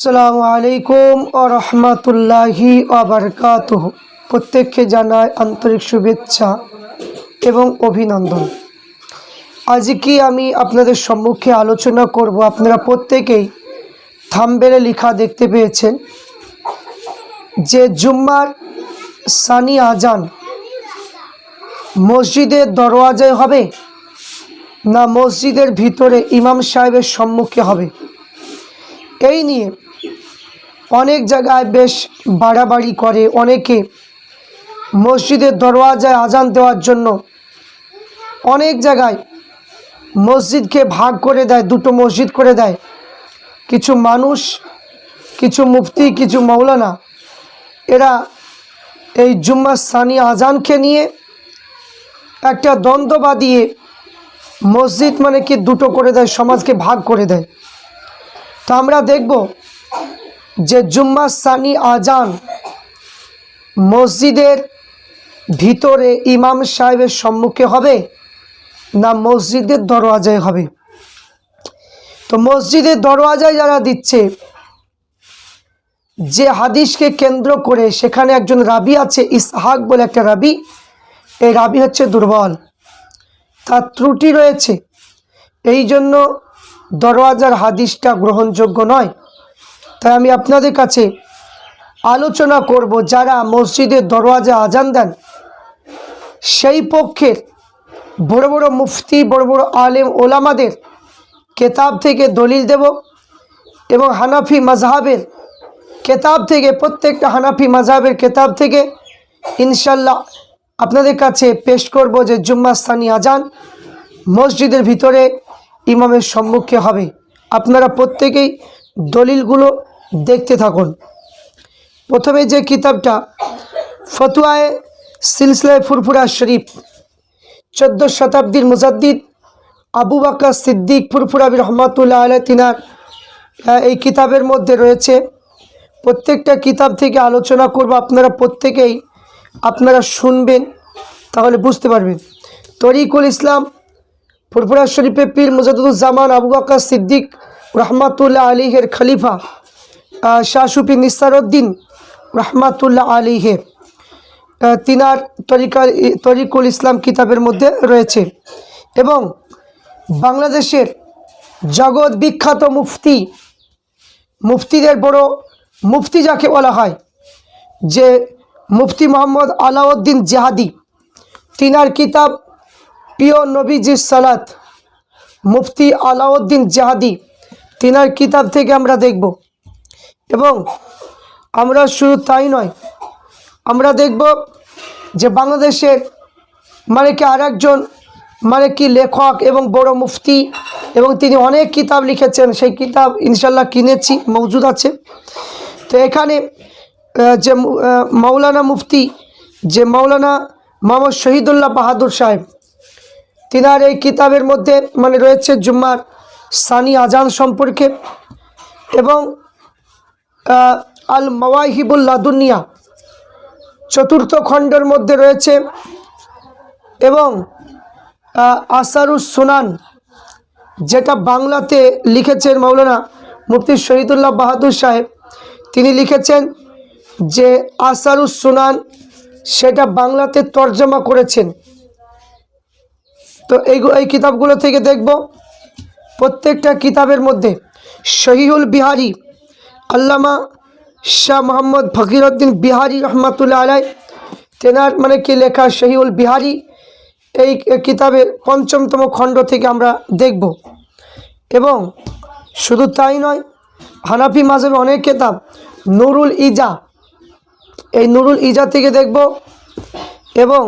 আসসালামু আলাইকুম ও রহমতুল্লাহি আবরকাত প্রত্যেককে জানায় আন্তরিক শুভেচ্ছা এবং অভিনন্দন। আজকে আমি আপনাদের সম্মুখে আলোচনা করব, আপনারা প্রত্যেকেই থামবেলে লেখা দেখতে পেয়েছেন যে জুম্মার সানি আজান মসজিদের দরওয়াজায় হবে না মসজিদের ভিতরে ইমাম সাহেবের সম্মুখে হবে? এই নিয়ে অনেক জায়গায় বেশ বাড়াবাড়ি করে অনেকে। মসজিদের দরওয়াজায় আজান দেওয়ার জন্য অনেক জায়গায় মসজিদকে ভাগ করে দেয়, দুটো মসজিদ করে দেয়। কিছু মানুষ, কিছু মুফতি, কিছু মৌলানা এরা এই জুম্মা সানি আজানকে নিয়ে একটা দ্বন্দ্ব বাদিয়ে মসজিদ মানে কি দুটো করে দেয়, সমাজকে ভাগ করে দেয়। তো আমরা দেখব যে জুম্মা সানি আজান মসজিদের ভিতরে ইমাম সাহেবের সম্মুখে হবে না মসজিদের দরওয়াজায় হবে? তো মসজিদের দরওয়াজায় যারা দিচ্ছে, যে হাদিসকে কেন্দ্র করে সেখানে একজন রাবি আছে, ইসহাক বলে একটা রাবি, এই রাবি হচ্ছে দুর্বল। তার ত্রুটি রয়েছে। এই জন্য দরওয়াজার হাদিসটা গ্রহণযোগ্য নয়। তাই আমি আপনাদের কাছে আলোচনা করব যারা মসজিদের দরওয়াজা আজান দেন। সেই পক্ষের বড় বড় মুফতি, বড় বড় আলেম, ওলামাদের কেতাব থেকে দলিল দেব এবং হানাফি মাজহাবের কেতাব থেকে, প্রত্যেকটা হানাফি মাজহাবের কেতাব থেকে ইনশাল্লাহ আপনাদের কাছে পেশ করব যে জুম্মা স্থানী আজান মসজিদের ভিতরে ইমামের সম্মুখে হবে। আপনারা প্রত্যেকেই দলিলগুলো দেখতে থাকুন। প্রথমে যে কিতাবটা, ফতুয়ায় সিলসিলায় ফুরফুরা শরীফ, চোদ্দ শতাব্দীর মুজাদ্দিদ আবু বাক্কা সিদ্দিক ফুরফুরাবি রহমাতুল্লাহ আলাই তিনার এই কিতাবের মধ্যে রয়েছে। প্রত্যেকটা কিতাব থেকে আলোচনা করব, আপনারা প্রত্যেকেই আপনারা শুনবেন, তাহলে বুঝতে পারবেন। তরিকুল ইসলাম ফুরফুরা শরীফে পীর মুজাদুজ্জামান আবু বাক্কা সিদ্দিক রহমাতুল্লাহ আলীহের খলিফা শাহ সুফি নিসারুদ্দিন রহমাতুল্লাহ আলীহে তিনার তরিকা, তরিকুল ইসলাম কিতাবের মধ্যে রয়েছে। এবং বাংলাদেশের জগৎ বিখ্যাত মুফতি, মুফতিদের বড় মুফতি যাকে বলা হয়, যে মুফতি মোহাম্মদ আলাউদ্দিন জাহাদি, তিনার কিতাব প্রিয় নবীজি সালাত, মুফতি আলাউদ্দিন জাহাদি, তিনার কিতাব থেকে আমরা দেখব। এবং আমরা শুধু তাই নয়, আমরা দেখব যে বাংলাদেশের মানে কি আর একজন মানে কি লেখক এবং বড় মুফতি এবং তিনি অনেক কিতাব লিখেছেন, সেই কিতাব ইনশাল্লাহ কিনেছি, মজুদ আছে। তো এখানে যে মৌলানা মুফতি, যে মৌলানা মোহাম্মদ শহীদুল্লাহ বাহাদুর সাহেব, তিনার এই কিতাবের মধ্যে মানে রয়েছে জুম্মার সানি আজান সম্পর্কে এবং আল মাওয়াহিবুল দুনিয়া। চতুর্থ খণ্ডের মধ্যে রয়েছে এবং আসারুস সুনান, যেটা বাংলাতে লিখেছেন মৌলানা মুফতি শহীদুল্লাহ বাহাদুর সাহেব। তিনি লিখেছেন যে, আসারুস সুনান সেটা বাংলাতে তর্জমা করেছেন। তো এই এই কিতাবগুলো থেকে দেখব। প্রত্যেকটা কিতাবের মধ্যে শহীদুল বিহারি আল্লামা শাহ মোহাম্মদ ফকিরউদ্দিন বিহারি রহমাতুল্লাহ আলাই তেনার মানে কি লেখা শহীদুল বিহারি, এই কিতাবের পঞ্চমতম খণ্ড থেকে আমরা দেখব। এবং শুধু তাই নয়, হানাফি মাঝে অনেক কিতাব, নুরুল ইজা, এই নুরুল ইজা থেকে দেখব। এবং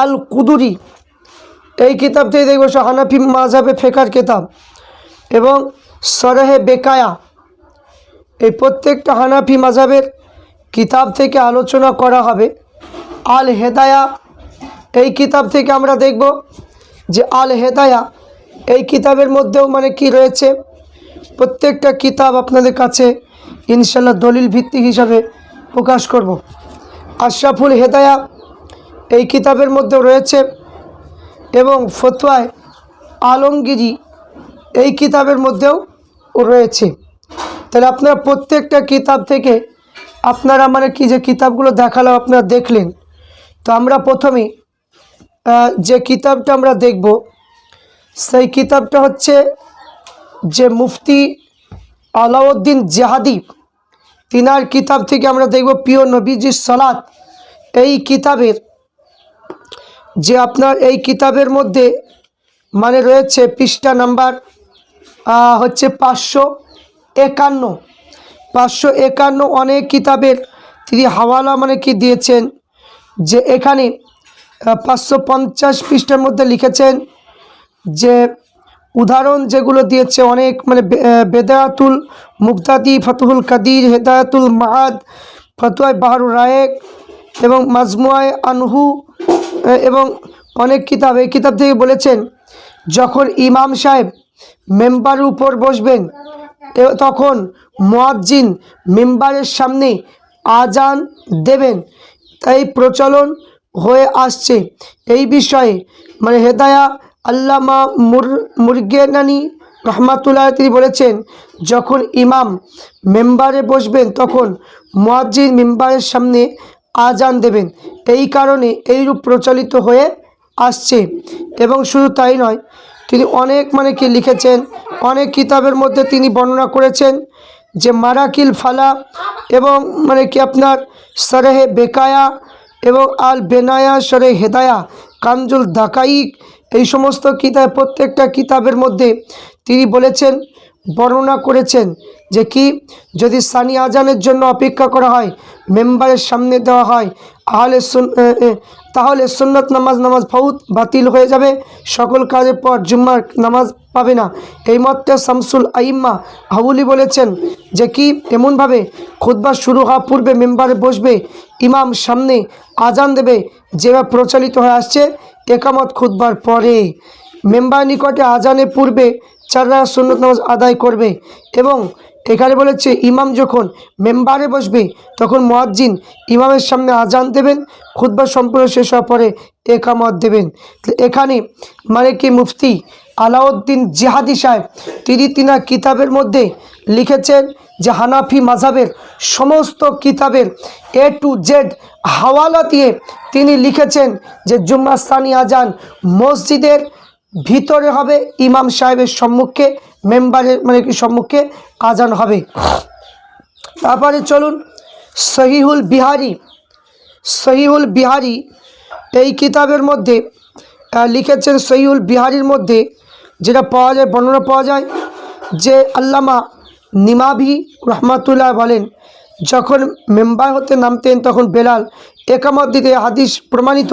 আল কুদুরি এই কিতাব থেকে দেখব হানাফি মাঝাবে ফেকার কিতাব। এবং সরহে বেকায়া এই প্রত্যেকটা হানাফি মাজাবের কিতাব থেকে আলোচনা করা হবে। আল হেদায়া এই কিতাব থেকে আমরা দেখব যে আল হেদায়া এই কিতাবের মধ্যেও মানে কি রয়েছে। প্রত্যেকটা কিতাব আপনাদের কাছে ইনশাল্লাহ দলিল ভিত্তিক হিসাবে প্রকাশ করব। আশরাফুল হেদায়া, এই কিতাবের মধ্যেও রয়েছে এবং ফতোয়ায় আলমগিরি, এই কিতাবের মধ্যেও রয়েছে। তাহলে আপনারা প্রত্যেকটা কিতাব থেকে আপনারা মানে কি যে কিতাবগুলো দেখালাম আপনারা দেখলেন। তো আমরা প্রথমে যে কিতাবটা আমরা দেখব, সেই কিতাবটা হচ্ছে যে মুফতি আলাউদ্দিন জাহাদি, তিনার কিতাব থেকে আমরা দেখব প্রিয় নবীজি সালাত। এই কিতাবের, যে আপনার এই কিতাবের মধ্যে মানে রয়েছে পৃষ্ঠা নাম্বার হচ্ছে পাঁচশো। একান্ন, পাঁচশো একান্ন অনেক কিতাবের তিনি হাওয়ালা মানে কি দিয়েছেন, যে এখানে পাঁচশো পঞ্চাশ পৃষ্ঠের মধ্যে লিখেছেন যে উদাহরণ যেগুলো দিয়েছে অনেক মানে বেদায়াতুল মুক্তাদি ফতুহুল কাদির, হেদায়াতুল মাহাদ ফতুয়ায় বাহারুর রায়েক এবং মাজমুয়ায় আনহু এবং অনেক কিতাব। এই কিতাব থেকে বলেছেন, যখন ইমাম সাহেব মেম্বার উপর বসবেন তখন মুয়াজ্জিন মেম্বারের সামনে আজান দেবেন। তাই প্রচলন হয়ে আসছে। এই বিষয়ে মানে হেদায়া আল্লামা মুর মুরগেনানি রহমাতুল্লাহ তিনি বলেছেন, যখন ইমাম মেম্বারে বসবেন তখন মুয়াজ্জিন মেম্বারের সামনে আজান দেবেন। এই কারণে এইরূপ প্রচলিত হয়ে আসছে এবং শুধু তাই নয় তিনি অনেক মানে কি লিখেছেন, অনেক কিতাবের মধ্যে তিনি বর্ণনা করেছেন যে মারাকিল ফালা এবং মানে কি আপনার সরেহে বেকায়া এবং আল বেনায়া সরে হেদায়া কানজুল দাকাইক, এই সমস্ত কিতাব, প্রত্যেকটা কিতাবের মধ্যে তিনি বলেছেন বর্ণনা করেছেন যে কি যদি সানি আজানের জন্য অপেক্ষা করা হয় মেম্বারের সামনে দেওয়া হয় এ, তাহলে সুন্নত নামাজ নামাজ ফাউত বাতিল হয়ে যাবে সকল কাজের পর জুম্মার নামাজ পাবে না। এই মতে শামসুল আইম্মা হাবুলি বলেছেন যে কি এমনভাবে খুতবা শুরু হওয়া পূর্বে মেম্বারে বসবে ইমাম সামনে আজান দেবে যেভাবে প্রচলিত হয়ে আসছে একামত খুতবার পরে। মেম্বার নিকটে আজানের পূর্বে চার সুন্নত নামাজ আদায় করবে এবং এখানে বলেছে, ইমাম যখন মেম্বারে বসবে, তখন মুয়াজ্জিন ইমামের সামনে আজান দেবেন, খুতবা সম্পূর্ণ শেষ হওয়ার পরে একামত দেবেন। এখানে মানে কি মুফতি আলাউদ্দিন জিহাদি সাহেব, তিনি তিনার কিতাবের মধ্যে লিখেছেন যে, হানাফি মাঝাবের সমস্ত কিতাবের এ টু জেড হাওয়ালা দিয়ে তিনি লিখেছেন যে, জুম্মাস্তানি আজান মসজিদের ভিতরে হবে ইমাম সাহেবের সম্মুখে, মেম্বারের মানে কি সম্মুখে আজান হবে। তারপরে চলুন, সহিহুল বিহারি সহিহুল বিহারি এই কিতাবের মধ্যে লিখেছেন সহিহুল বিহারির মধ্যে, যেটা পাওয়া যায়, বর্ণনা পাওয়া যায়, যে আল্লামা নিমাভি রহমাতুল্লাহ বলেন যখন মেম্বার হতে নামতেন তখন বেলাল একামত দিতে হাদিস প্রমাণিত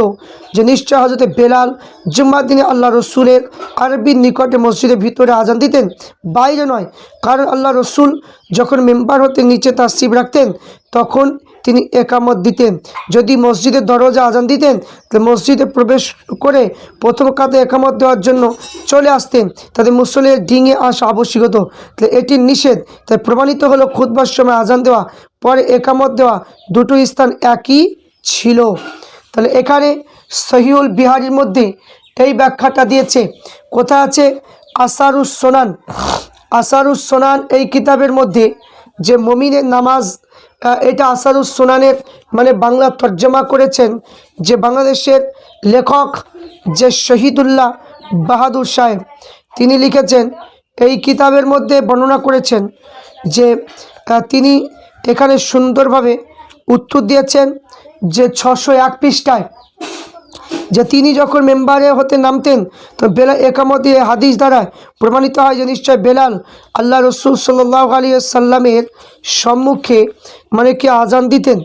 যে নিশ্চয় হজরতে বেলাল জুম্মার দিনে আল্লাহ রসুলের আরবির নিকটে মসজিদের ভিতরে আজান দিতেন। বাইরে নয়, কারণ আল্লাহ রসুল যখন মেম্বার হতে নিচে তার শিব রাখতেন তখন তিনি একামত দিতেন। যদি মসজিদের দরজা আজান দিতেন, তাহলে মসজিদে প্রবেশ করে প্রথম কাতে একামত দেওয়ার জন্য চলে আসতেন। তাদের মুসলের ডিঙে আসা আবশ্যক হতো। তাহলে এটি নিষেধ। তাই প্রমাণিত হলো খুদবার সময় আজান দেওয়া পরে একামত দেওয়া দুটো স্থান একই ছিল। তাহলে এখানে সহিউল বিহারির মধ্যে এই ব্যাখ্যাটা দিয়েছে। কোথায় আছে? আসারুস সোনান আসারুস সোনান এই কিতাবের মধ্যে যে মমিনের নামাজ এটা আসারুস সোনানের মানে বাংলা তর্জমা করেছেন যে বাংলাদেশের লেখক যে শহীদুল্লাহ বাহাদুর সাহেব, তিনি লিখেছেন, এই কিতাবের মধ্যে বর্ণনা করেছেন যে তিনি এখানে সুন্দরভাবে উত্তর দিয়েছেন যে ছশো এক পৃষ্ঠায় যে তিনি যখন মেম্বারে হতে নামতেন, তো বেলা একামত হাদিস দ্বারা প্রমাণিত হয় যে নিশ্চয় বেলাল আল্লাহ রসুল সাল্লাহ আলী সাল্লামের সম্মুখে মানে কি আজান দিতেন।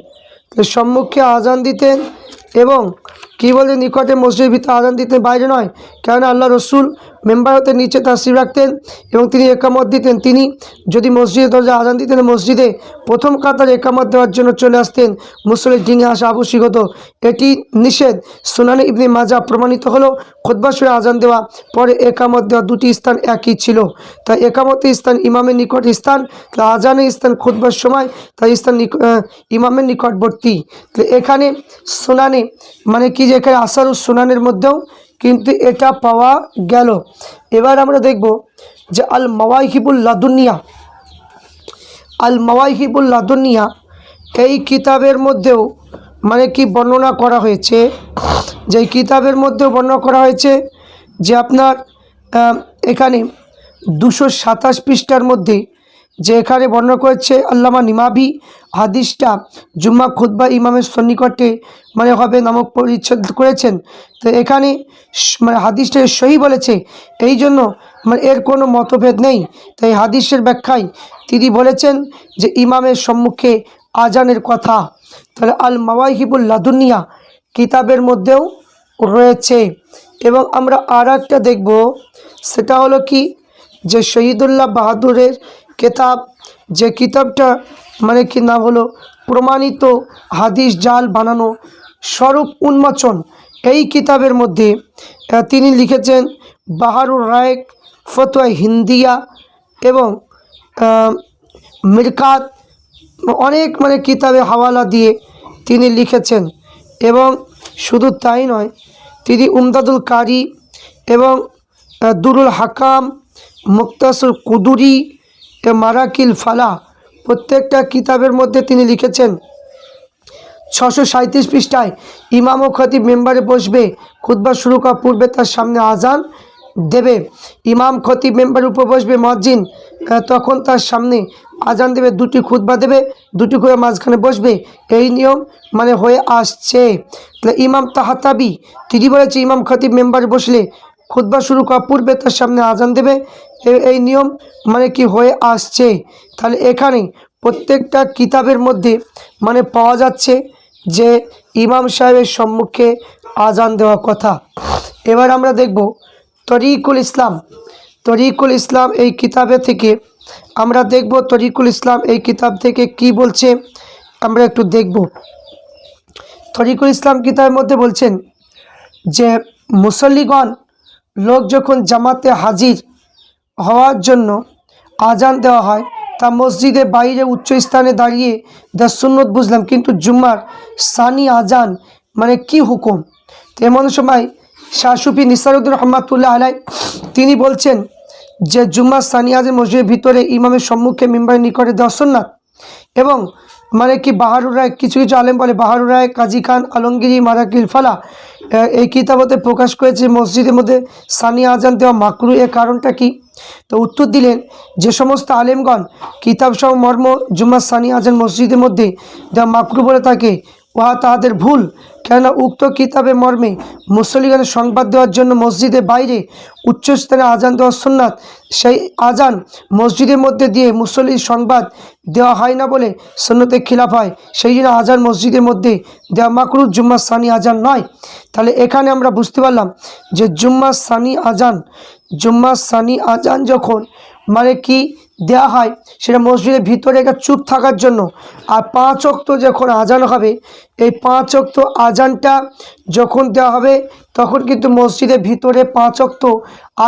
সম্মুখে আজান দিতেন এবং কী বলে, নিকটে মসজিদের ভিতরে আজান দিতেন, বাইরে নয়। কেননা আল্লাহ রসুল মেম্বার হতে নিচে তাসির রাখতেন এবং তিনি একামত দিতেন। তিনি যদি মসজিদে দরজা আজান দিতেন, মসজিদে প্রথম কাতার একামত দেওয়ার জন্য চলে আসতেন। মুসলিম ডিঙে আসা আবশ্যক হতো এটি নিষেধ। সুনানি ইবনে মাজা প্রমাণিত হলো খোদ্বাসরে আজান দেওয়া, পরে একামত দেওয়া দুটি স্থান একই ছিল। তাই একামতের স্থান ইমামের নিকট স্থান, তাই আজানের স্থান খুতবার সময়, তাই স্থান ইমামের নিকটবর্তী। তো এখানে সোনানে মানে কি? যে এখানে আসারুস সোনানের মধ্যেও কিন্তু এটা পাওয়া গেল। এবার আমরা দেখব যে আল মাওয়াহিবুল লাদুনিয়া আল মাওয়াহিবুল লাদুনিয়া এই কিতাবের মধ্যেও মানে কি বর্ণনা করা হয়েছে? যে কিতাবের মধ্যেও বর্ণনা করা হয়েছে যে আপনার এখানে দুশো সাতাশ পৃষ্ঠার মধ্যে যে এখানে বর্ণনা করেছে আল্লামা নিমাবি হাদিসটা জুম্মা খুদ্া ইমামের সন্নিকটে মানে হবে নামক পরিচ্ছেদ করেছেন। তো এখানে মানে হাদিসটা সহি বলেছে, এই জন্য মানে এর কোনো মতভেদ নেই। তাই হাদিসের ব্যাখ্যায় তিনি বলেছেন যে ইমামের সম্মুখে আজানের কথা, তাহলে আল মাওয়াহিবুল লাদুনিয়া কিতাবের মধ্যেও রয়েছে। এবং আমরা আর একটা দেখব, সেটা হলো কি যে শহীদুল্লাহ বাহাদুরের কেতাব, যে কিতাবটা মানে কি নাম হলো, প্রমাণিত হাদিস জাল বানানো স্বরূপ উন্মোচন, এই কিতাবের মধ্যে তিনি লিখেছেন, বাহারুর রায়েক ফতোয়া হিন্দিয়া এবং মিরকাত, অনেক মানে কিতাবে হাওয়ালা দিয়ে তিনি লিখেছেন এবং শুধু তাই নয়, তিনি উমদাদুল কারি এবং দুরুল হাকাম মুক্তাসুর কুদুরি এ মারাকিল ফালা, প্রত্যেকটা কিতাবের মধ্যে তিনি লিখেছেন। ছশো সাঁত্রিশ পৃষ্ঠায় ইমাম ও খতিব মেম্বারে বসবে, খুতবা শুরু করার পূর্বে তার সামনে আজান দেবে। ইমাম, খতিব মেম্বারের উপর বসবে মসজিদ তখন তার সামনে আজান দেবে, দুটি খুতবা দেবে, দুটি করে মাঝখানে বসবে। এই নিয়ম মানে হয়ে আসছে। তাহলে ইমাম তাহাতাবি, তিনি বলেছে ইমাম, খতিব মেম্বারে বসলে খুতবা শুরু করার পূর্বে তার সামনে আজান দেবে। এই নিয়ম মানে কি হয়ে আসছে? তাহলে এখানে প্রত্যেকটা কিতাবের মধ্যে মানে পাওয়া যাচ্ছে যে ইমাম সাহেবের সম্মুখে আজান দেওয়ার কথা। এবার আমরা দেখব তরিকুল ইসলাম। তরিকুল ইসলাম এই কিতাবে থেকে আমরা দেখব তরিকুল ইসলাম এই কিতাব থেকে কি বলছে। আমরা একটু দেখব। তরিকুল ইসলাম কিতাবের মধ্যে বলছেন যে, মুসল্লিগণ লোক যখন জামাতে হাজির হওয়ার জন্য আজান দেওয়া হয়, তা মসজিদের বাইরে উচ্চ স্থানে দাঁড়িয়ে সুন্নত বুঝলাম, কিন্তু জুম্মার সানি আজান মানে কি হুকুম? এমন সময় শাহসুফি নিসারুদ্দিন রহমাতুল্লাহ আলাই, তিনি বলছেন যে, জুম্মার সানি আজান মসজিদের ভিতরে ইমামের সম্মুখে মেম্বারের নিকটে সুন্নাত এবং মানে কি বাহারুর রায়? কিছু কিছু আলেম বলে, বাহারুর রায়, কাজী খান, আলমগিরি, মারাকিল ফালা এই কিতাবতে প্রকাশ করেছে মসজিদের মধ্যে সানিয়া আজান দেওয়া মাকরু। এর কারণটা কি? তো উত্তর দিলেন, যে সমস্ত আলেমগণ কিতাবসহ মর্ম জুম্মা সানি আজান মসজিদের মধ্যে দেওয়া মাকরু বলে থাকে উহা তাহাদের ভুল। কেননা উক্ত কিতাবে মর্মে মুসলিগণের সংবাদ দেওয়ার জন্য মসজিদের বাইরে উচ্চস্থানে আজান দেওয়ার সুন্নাত। সেই আজান মসজিদের মধ্যে দিয়ে মুসল্লির সংবাদ দেওয়া হয় না বলে সুন্নতে খিলাফ হয়। সেই জন্য আজান মসজিদের মধ্যে দেওয়া মাকরুর জুম্মা সানি আজান নয়। তাহলে এখানে আমরা বুঝতে পারলাম যে জুম্মা সানি আজান জুম্মা সানি আজান যখন মানে কি দেওয়া হয় সেটা মসজিদের ভিতরে একটা চুপ থাকার জন্য। আর পাঁচ অক্ত যখন আজান হবে, এই পাঁচ অক্ত আজানটা যখন দেওয়া হবে, তখন কিন্তু মসজিদের ভিতরে পাঁচ অক্ত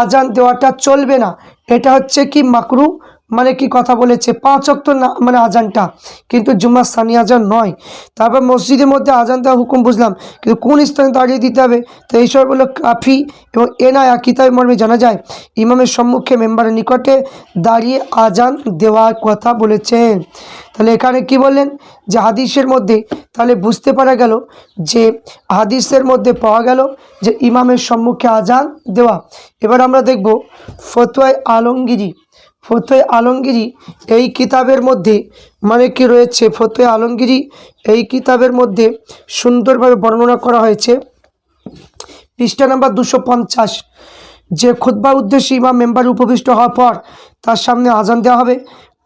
আজান দেওয়াটা চলবে না। এটা হচ্ছে কি মাকরু? মানে কি কথা বলেছে, পাঁচ অক্ত না মানে আজানটা। কিন্তু জুম্মা সানি আজান নয়। তারপর মসজিদের মধ্যে আজান দেওয়া হুকুম বুঝলাম। কিন্তু কোন স্থানে দাঁড়িয়ে দিতে হবে? তো এইসব হলো কাফি এবং এনায়া কিতাব মর্মে জানা যায়, ইমামের সম্মুখে মেম্বারের নিকটে দাঁড়িয়ে আজান দেওয়ার কথা বলেছেন তাহলে এখানে কি বললেন? যে হাদিসের মধ্যে তাহলে বুঝতে পারা গেল যে হাদিসের মধ্যে পাওয়া গেল যে ইমামের সম্মুখে আজান দেওয়া। এবার আমরা দেখব ফতোয়ায় আলমগিরি। ফতোয় আলমগিরি এই কিতাবের মধ্যে মানে কি রয়েছে? ফতোয় আলমগিরি এই কিতাবের মধ্যে সুন্দরভাবে বর্ণনা করা হয়েছে। পৃষ্ঠা নাম্বার দুশো পঞ্চাশ। যে খুতবার উদ্দেশ্যে ইমাম মেম্বার উপবিষ্ট হওয়ার পর তার সামনে আজান দেওয়া হবে।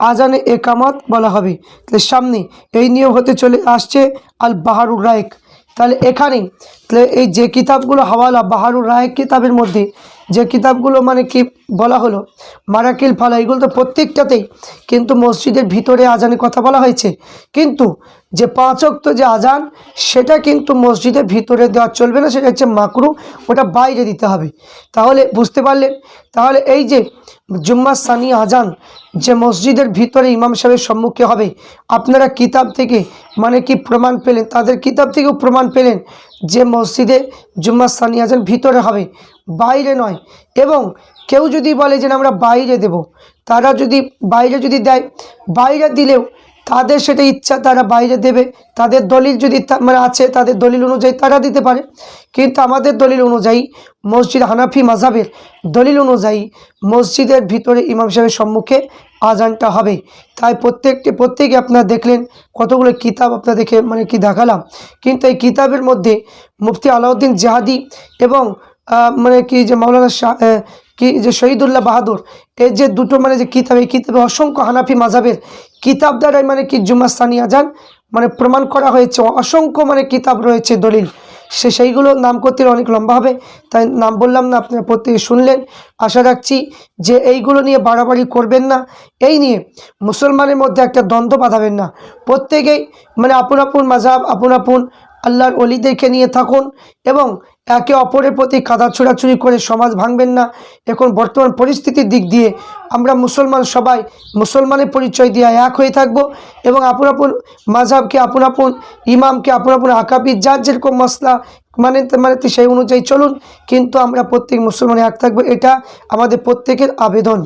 আজানে একামত বলা হবে। তাহলে সামনে এই নিয়ম হতে চলে আসছে আল বাহারুর রায়েক। তাহলে এখানে তাহলে এই যে কিতাবগুলো হাওয়ালা বাহারুর রায়েক কিতাবের মধ্যে যে কিতাবগুলো মানে কি বলা হলো? মারাকিল ফালা, এগুলো তো প্রত্যেকটাতেই কিন্তু মসজিদের ভিতরে আজানের কথা বলা হয়েছে। কিন্তু যে পাঁচ অক্ত যে আজান, সেটা কিন্তু মসজিদের ভিতরে দেওয়া চলবে না, সেটা হচ্ছে মাকরু, ওটা বাইরে দিতে হবে। তাহলে বুঝতে পারলেন? তাহলে এই যে জুম্মা সানি আজান, যে মসজিদের ভিতরে ইমাম সাহেবের সম্মুখে হবে, আপনারা কিতাব থেকে মানে কি প্রমাণ পেলেন? তাদের কিতাব থেকেও প্রমাণ পেলেন যে মসজিদে জুম্মা সানি আজান ভিতরে হবে। বাইরে নয়। এবং কেউ যদি বলে যে আমরা বাইরে দেব, তারা যদি বাইরে যদি দেয়, বাইরে দিলেও তাদের সেটা ইচ্ছা, তারা বাইরে দেবে। তাদের দলিল যদি মানে আছে, তাদের দলিল অনুযায়ী তারা দিতে পারে। কিন্তু আমাদের দলিল অনুযায়ী মসজিদ হানাফি মাজাবের দলিল অনুযায়ী মসজিদের ভিতরে ইমাম সাহেবের সম্মুখে আজানটা হবে। তাই প্রত্যেকটি, প্রত্যেকে আপনারা দেখলেন কতগুলো কিতাব আপনাদেরকে মানে কি দেখালাম। কিন্তু এই কিতাবের মধ্যে মুফতি আলাউদ্দিন জাহাদি এবং মানে কি যে মাওলানা শাহ কি যে শহীদুল্লাহ বাহাদুর এই যে দুটো মানে যে কিতাব, এই কিতাবে অসংখ্য হানাফি মাজাবের কিতাব দ্বারাই মানে কি জুমাস্তানি আজান মানে প্রমাণ করা হয়েছে, অসংখ্য মানে কিতাব রয়েছে দলিল। সে সেইগুলো নাম করতে অনেক লম্বা হবে, তাই নাম বললাম না, আপনারা প্রত্যেকে শুনলেন। আশা রাখছি যে এইগুলো নিয়ে বাড়াবাড়ি করবেন না, এই নিয়ে মুসলমানের মধ্যে একটা দ্বন্দ্ব বাঁধাবেন না। প্রত্যেকেই মানে আপন আপন মাঝাব আপন আপন আল্লাহর অলিদেরকে নিয়ে থাকুন এবং একে অপরের প্রতি কাদা ছোড়াছুড়ি করে সমাজ ভাঙবেন না। এখন বর্তমান পরিস্থিতির দিক দিয়ে আমরা মুসলমান সবাই মুসলমানের পরিচয় দিয়ে এক হয়ে থাকব এবং আপন আপন মাঝাবকে আপন আপন ইমামকে, আপন আপন আকাবি যার যেরকম মশলা মানে মানে সেই অনুযায়ী চলুন। কিন্তু আমরা প্রত্যেক মুসলমান এক থাকব, এটা আমাদের প্রত্যেকের আবেদন।